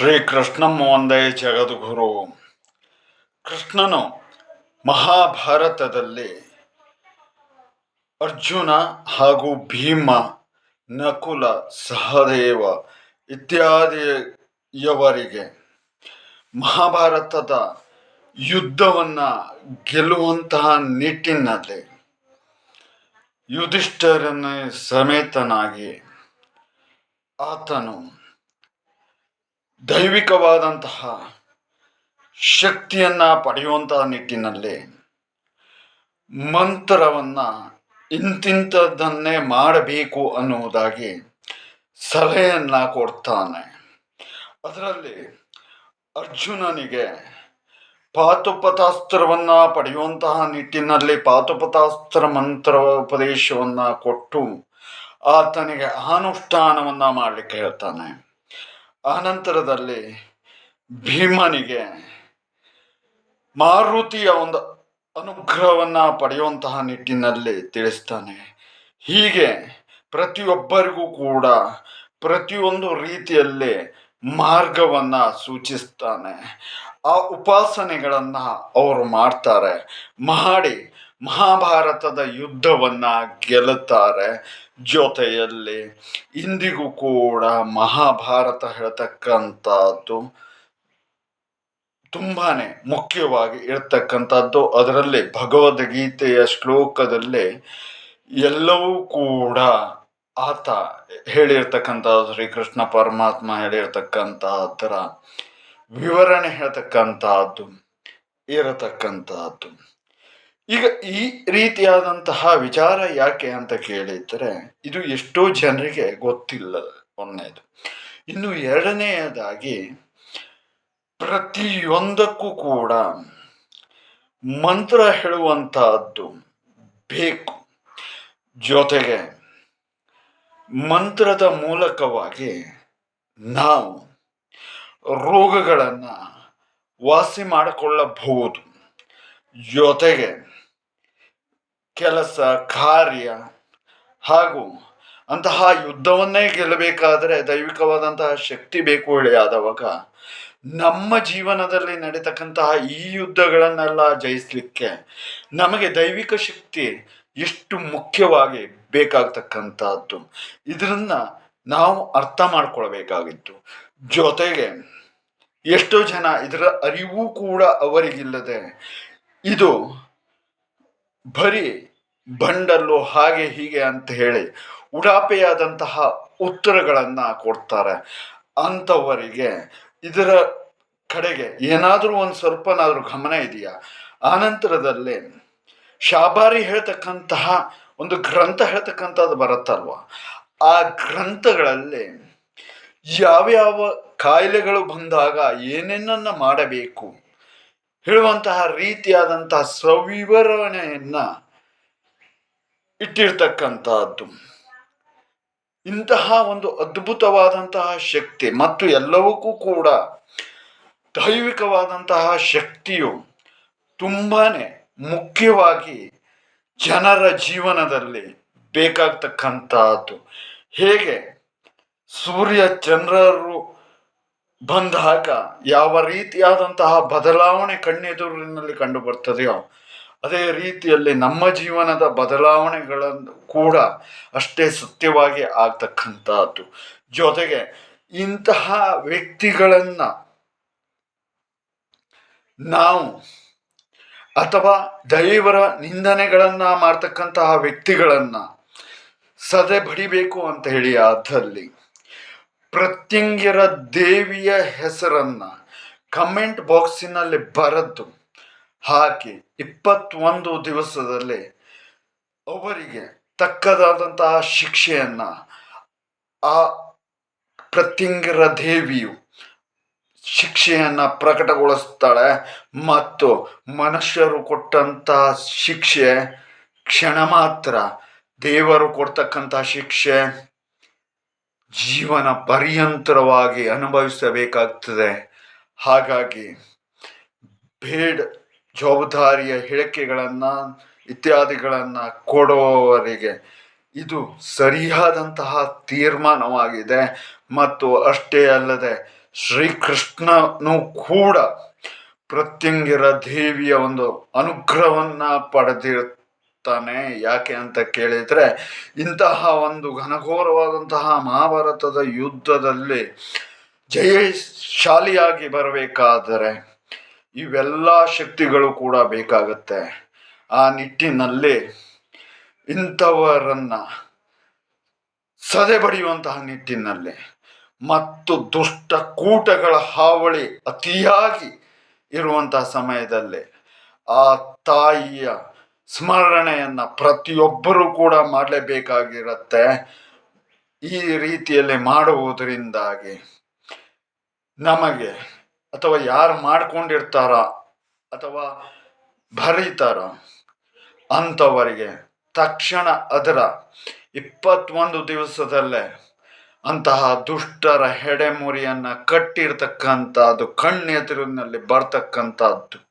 ಶ್ರೀಕೃಷ್ಣಂ ಒಂದೇ ಜಗದ್ಗುರು ಕೃಷ್ಣನು ಮಹಾಭಾರತದಲ್ಲಿ ಅರ್ಜುನ ಹಾಗೂ ಭೀಮ, ನಕುಲ, ಸಹದೇವ ಇತ್ಯಾದಿಯವರಿಗೆ ಮಹಾಭಾರತದ ಯುದ್ಧವನ್ನು ಗೆಲ್ಲುವಂತಹ ನಿಟ್ಟಿನಲ್ಲಿ ಯುಧಿಷ್ಠರನ್ನೇ ಸಮೇತನಾಗಿ ಆತನು ದೈವಿಕವಾದಂತಹ ಶಕ್ತಿಯನ್ನು ಪಡೆಯುವಂತಹ ನಿಟ್ಟಿನಲ್ಲಿ ಮಂತ್ರವನ್ನು ಇಂತಿಂಥದ್ದನ್ನೇ ಮಾಡಬೇಕು ಅನ್ನುವುದಾಗಿ ಸಲಹೆಯನ್ನ ಕೊಡ್ತಾನೆ. ಅದರಲ್ಲಿ ಅರ್ಜುನನಿಗೆ ಪಾತುಪತಾಸ್ತ್ರವನ್ನು ಪಡೆಯುವಂತಹ ನಿಟ್ಟಿನಲ್ಲಿ ಪಾತುಪಥಾಸ್ತ್ರ ಮಂತ್ರ ಉಪದೇಶವನ್ನು ಕೊಟ್ಟು ಆತನಿಗೆ ಅನುಷ್ಠಾನವನ್ನು ಮಾಡಲಿಕ್ಕೆ ಹೇಳ್ತಾನೆ. ಆನಂತರದಲ್ಲಿ ಭೀಮನಿಗೆ ಮಾರುತಿಯ ಒಂದು ಅನುಗ್ರಹವನ್ನು ಪಡೆಯುವಂತಹ ನಿಟ್ಟಿನಲ್ಲಿ ತಿಳಿಸ್ತಾನೆ. ಹೀಗೆ ಪ್ರತಿಯೊಬ್ಬರಿಗೂ ಕೂಡ ಪ್ರತಿಯೊಂದು ರೀತಿಯಲ್ಲಿ ಮಾರ್ಗವನ್ನು ಸೂಚಿಸ್ತಾನೆ. ಆ ಉಪಾಸನೆಗಳನ್ನು ಅವರು ಮಾಡ್ತಾರೆ. ಮಾಡಿ ಮಹಾಭಾರತದ ಯುದ್ಧವನ್ನು ಗೆಲ್ಲುತ್ತಾರೆ. ಜೊತೆಯಲ್ಲಿ ಇಂದಿಗೂ ಕೂಡ ಮಹಾಭಾರತ ಹೇಳ್ತಕ್ಕಂಥದ್ದು ತುಂಬಾ ಮುಖ್ಯವಾಗಿ ಇರ್ತಕ್ಕಂಥದ್ದು ಅದರಲ್ಲಿ ಭಗವದ್ಗೀತೆಯ ಶ್ಲೋಕದಲ್ಲಿ ಎಲ್ಲವೂ ಕೂಡ ಆತ ಹೇಳಿರ್ತಕ್ಕಂಥದ್ದು. ಶ್ರೀಕೃಷ್ಣ ಪರಮಾತ್ಮ ಹೇಳಿರ್ತಕ್ಕಂಥದ್ದರ ವಿವರಣೆ ಹೇಳ್ತಕ್ಕಂಥದ್ದು, ಇರತಕ್ಕಂಥದ್ದು. ಈಗ ಈ ರೀತಿಯಾದಂತಹ ವಿಚಾರ ಯಾಕೆ ಅಂತ ಕೇಳಿದರೆ, ಇದು ಎಷ್ಟೋ ಜನರಿಗೆ ಗೊತ್ತಿಲ್ಲ ಒಂದನೇದು. ಇನ್ನು ಎರಡನೆಯದಾಗಿ, ಪ್ರತಿಯೊಂದಕ್ಕೂ ಕೂಡ ಮಂತ್ರ ಹೇಳುವಂತಹದ್ದು ಬೇಕು. ಜೊತೆಗೆ ಮಂತ್ರದ ಮೂಲಕವಾಗಿ ನಾವು ರೋಗಗಳನ್ನು ವಾಸಿ ಮಾಡಿಕೊಳ್ಳಬಹುದು. ಜೊತೆಗೆ ಕೆಲಸ, ಕಾರ್ಯ ಹಾಗೂ ಅಂತಹ ಯುದ್ಧವನ್ನೇ ಗೆಲ್ಲಬೇಕಾದರೆ ದೈವಿಕವಾದಂತಹ ಶಕ್ತಿ ಬೇಕು ಆದವಾಗ. ನಮ್ಮ ಜೀವನದಲ್ಲಿ ನಡೀತಕ್ಕಂತಹ ಈ ಯುದ್ಧಗಳನ್ನೆಲ್ಲ ಜಯಿಸಲಿಕ್ಕೆ ನಮಗೆ ದೈವಿಕ ಶಕ್ತಿ ಎಷ್ಟು ಮುಖ್ಯವಾಗಿ ಬೇಕಾಗ್ತಕ್ಕಂಥದ್ದು. ಇದನ್ನ ನಾವು ಅರ್ಥ ಮಾಡ್ಕೊಳ್ಬೇಕಾಗಿತ್ತು. ಜೊತೆಗೆ ಎಷ್ಟೋ ಜನ ಇದರ ಅರಿವು ಕೂಡ ಅವರಿಗಿಲ್ಲದೆ ಇದು ಬರೀ ಬಂಡಲ್ಲು ಹಾಗೆ ಹೀಗೆ ಅಂತ ಹೇಳಿ ಉಡಾಪೆಯಾದಂತಹ ಉತ್ತರಗಳನ್ನು ಕೊಡ್ತಾರೆ. ಅಂಥವರಿಗೆ ಇದರ ಕಡೆಗೆ ಏನಾದರೂ ಒಂದು ಸ್ವಲ್ಪನಾದರೂ ಗಮನ ಇದೆಯಾ? ಆನಂತರದಲ್ಲಿ ಶಾಬಾರಿ ಹೇಳ್ತಕ್ಕಂತಹ ಒಂದು ಗ್ರಂಥ ಹೇಳ್ತಕ್ಕಂಥದ್ದು ಬರುತ್ತಲ್ವ? ಆ ಗ್ರಂಥಗಳಲ್ಲಿ ಯಾವ್ಯಾವ ಕಾಯಿಲೆಗಳು ಬಂದಾಗ ಏನೇನನ್ನ ಮಾಡಬೇಕು? ಹೇಳುವಂತಹ ರೀತಿಯಾದಂತಹ ಸವಿವರಣೆಯನ್ನ ಇಟ್ಟಿರ್ತಕ್ಕಂತಹದ್ದು ಇಂತಹ ಒಂದು ಅದ್ಭುತವಾದಂತಹ ಶಕ್ತಿ ಮತ್ತು ಎಲ್ಲವಕ್ಕೂ ಕೂಡ ದೈವಿಕವಾದಂತಹ ಶಕ್ತಿಯು ತುಂಬಾ ಮುಖ್ಯವಾಗಿ ಜನರ ಜೀವನದಲ್ಲಿ ಬೇಕಾಗ್ತಕ್ಕಂಥದ್ದು. ಹೇಗೆ? ಸೂರ್ಯ ಚಂದ್ರರು ಬಂದಾಗ ಯಾವ ರೀತಿಯಾದಂತಹ ಬದಲಾವಣೆ ಕಣ್ಣೆದುರಿನಲ್ಲಿ ಕಂಡು ಬರ್ತದೆಯೋ ಅದೇ ರೀತಿಯಲ್ಲಿ ನಮ್ಮ ಜೀವನದ ಬದಲಾವಣೆಗಳನ್ನು ಕೂಡ ಅಷ್ಟೇ ಸತ್ಯವಾಗಿ ಆಗ್ತಕ್ಕಂಥದ್ದು. ಜೊತೆಗೆ ಇಂತಹ ವ್ಯಕ್ತಿಗಳನ್ನು ನಾವು ಅಥವಾ ದೈವರ ನಿಂದನೆಗಳನ್ನು ಮಾಡ್ತಕ್ಕಂತಹ ವ್ಯಕ್ತಿಗಳನ್ನು ಸದೆ ಬಡಿಬೇಕು ಅಂತ ಹೇಳಿ ಅದರಲ್ಲಿ ಪ್ರತ್ಯಂಗಿರ ದೇವಿಯ ಹೆಸರನ್ನು ಕಮೆಂಟ್ ಬಾಕ್ಸಿನಲ್ಲಿ ಬರೆದು ಹಾಕಿ ಇಪ್ಪತ್ತೊಂದು ದಿವಸದಲ್ಲಿ ಅವರಿಗೆ ತಕ್ಕದಾದಂತಹ ಶಿಕ್ಷೆಯನ್ನು ಆ ಪ್ರತಿಂಗಿರ ದೇವಿಯು ಶಿಕ್ಷೆಯನ್ನು ಪ್ರಕಟಗೊಳಿಸ್ತಾಳೆ ಮತ್ತು ಮನುಷ್ಯರು ಕೊಟ್ಟಂತಹ ಶಿಕ್ಷೆ ಕ್ಷಣ ಮಾತ್ರ ದೇವರು ಕೊಡ್ತಕ್ಕಂತಹ ಶಿಕ್ಷೆ ಜೀವನ ಪರ್ಯಂತರವಾಗಿ ಅನುಭವಿಸಬೇಕಾಗ್ತದೆ. ಹಾಗಾಗಿ ಬೇಡ ಜವಾಬ್ದಾರಿಯ ಹೇಳಿಕೆಗಳನ್ನು ಇತ್ಯಾದಿಗಳನ್ನು ಕೊಡುವವರಿಗೆ ಇದು ಸರಿಯಾದಂತಹ ತೀರ್ಮಾನವಾಗಿದೆ. ಮತ್ತು ಅಷ್ಟೇ ಅಲ್ಲದೆ, ಶ್ರೀಕೃಷ್ಣನು ಕೂಡ ಪ್ರತ್ಯಂಗಿರ ದೇವಿಯ ಒಂದು ಅನುಗ್ರಹವನ್ನು ಪಡೆದಿರುತ್ತಾನೆ. ಯಾಕೆ ಅಂತ ಕೇಳಿದ್ರೆ, ಇಂತಹ ಒಂದು ಘನಘೋರವಾದಂತಹ ಮಹಾಭಾರತದ ಯುದ್ಧದಲ್ಲಿ ಜಯಶಾಲಿಯಾಗಿ ಬರಬೇಕಾದರೆ ಇವೆಲ್ಲ ಶಕ್ತಿಗಳು ಕೂಡ ಬೇಕಾಗತ್ತೆ. ಆ ನಿಟ್ಟಿನಲ್ಲಿ ಇಂಥವರನ್ನು ಸದೆಬಡಿಯುವಂತಹ ನಿಟ್ಟಿನಲ್ಲಿ ಮತ್ತು ದುಷ್ಟ ಕೂಟಗಳ ಹಾವಳಿ ಅತಿಯಾಗಿ ಇರುವಂತಹ ಸಮಯದಲ್ಲಿ ಆ ತಾಯಿಯ ಸ್ಮರಣೆಯನ್ನು ಪ್ರತಿಯೊಬ್ಬರೂ ಕೂಡ ಮಾಡಲೇಬೇಕಾಗಿರತ್ತೆ. ಈ ರೀತಿಯಲ್ಲಿ ಮಾಡುವುದರಿಂದಾಗಿ ನಮಗೆ ಅಥವಾ ಯಾರು ಮಾಡ್ಕೊಂಡಿರ್ತಾರ ಅಥವಾ ಬರೀತಾರ ಅಂಥವರಿಗೆ ತಕ್ಷಣ ಅದರ ಇಪ್ಪತ್ತೊಂದು ದಿವಸದಲ್ಲೇ ಅಂತಹ ದುಷ್ಟರ ಹೆಡೆಮುರಿಯನ್ನ ಕಟ್ಟಿರ್ತಕ್ಕಂಥದ್ದು, ಕಣ್ಣೆದುರಿನಲ್ಲಿ ಬರ್ತಕ್ಕಂಥದ್ದು.